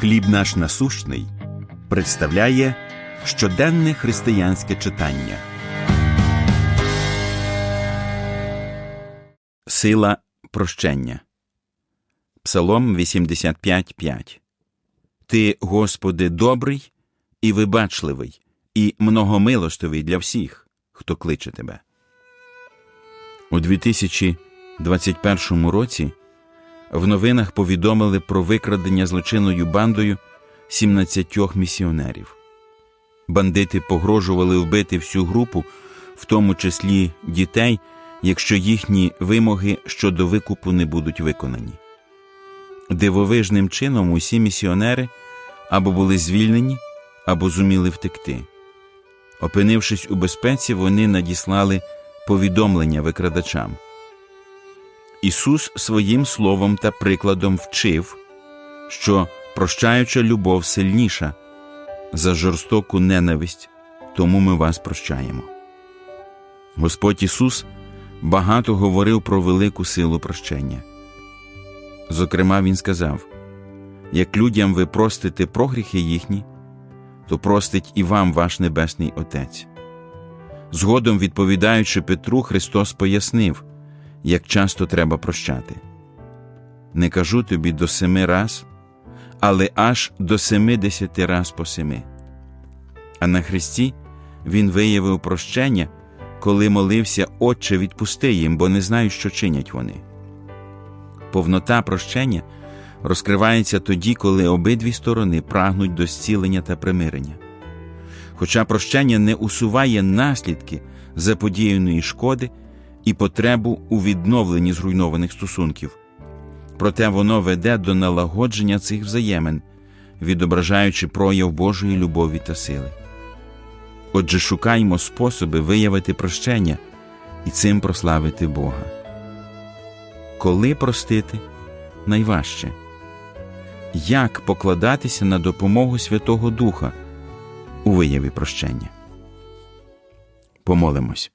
Хліб наш насущний представляє щоденне християнське читання. Сила прощення. Псалом 85.5 Ти, Господи, добрий і вибачливий, і многомилостивий для всіх, хто кличе Тебе. У 2021 році в новинах повідомили про викрадення злочинною бандою 17 місіонерів. Бандити погрожували вбити всю групу, в тому числі дітей, якщо їхні вимоги щодо викупу не будуть виконані. Дивовижним чином усі місіонери або були звільнені, або зуміли втекти. Опинившись у безпеці, вони надіслали повідомлення викрадачам. Ісус своїм словом та прикладом вчив, що прощаюча любов сильніша за жорстоку ненависть, тому ми вас прощаємо. Господь Ісус багато говорив про велику силу прощення. Зокрема, Він сказав: як людям ви простите прогріхи їхні, то простить і вам ваш Небесний Отець. Згодом, відповідаючи Петру, Христос пояснив, як часто треба прощати. Не кажу тобі до семи раз, але аж до семидесяти раз по семи. А на Христі Він виявив прощення, коли молився, Отче, відпусти їм, бо не знають, що чинять вони. Повнота прощення розкривається тоді, коли обидві сторони прагнуть до зцілення та примирення. Хоча прощення не усуває наслідки заподіяної шкоди і потребу у відновленні зруйнованих стосунків, проте воно веде до налагодження цих взаємин, відображаючи прояв Божої любові та сили. Отже, шукаймо способи виявити прощення і цим прославити Бога. Коли простити найважче, як покладатися на допомогу Святого Духа у вияві прощення. Помолимось.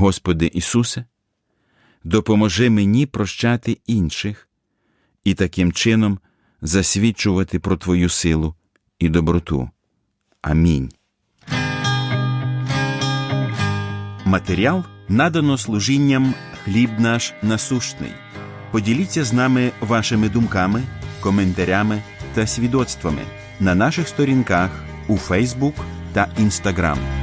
Господи Ісусе, допоможи мені прощати інших і таким чином засвідчувати про Твою силу і доброту. Амінь. Матеріал надано служінням хліб наш насущний. Поділіться з нами вашими думками, коментарями та свідоцтвами на наших сторінках у Фейсбук та Інстаграм.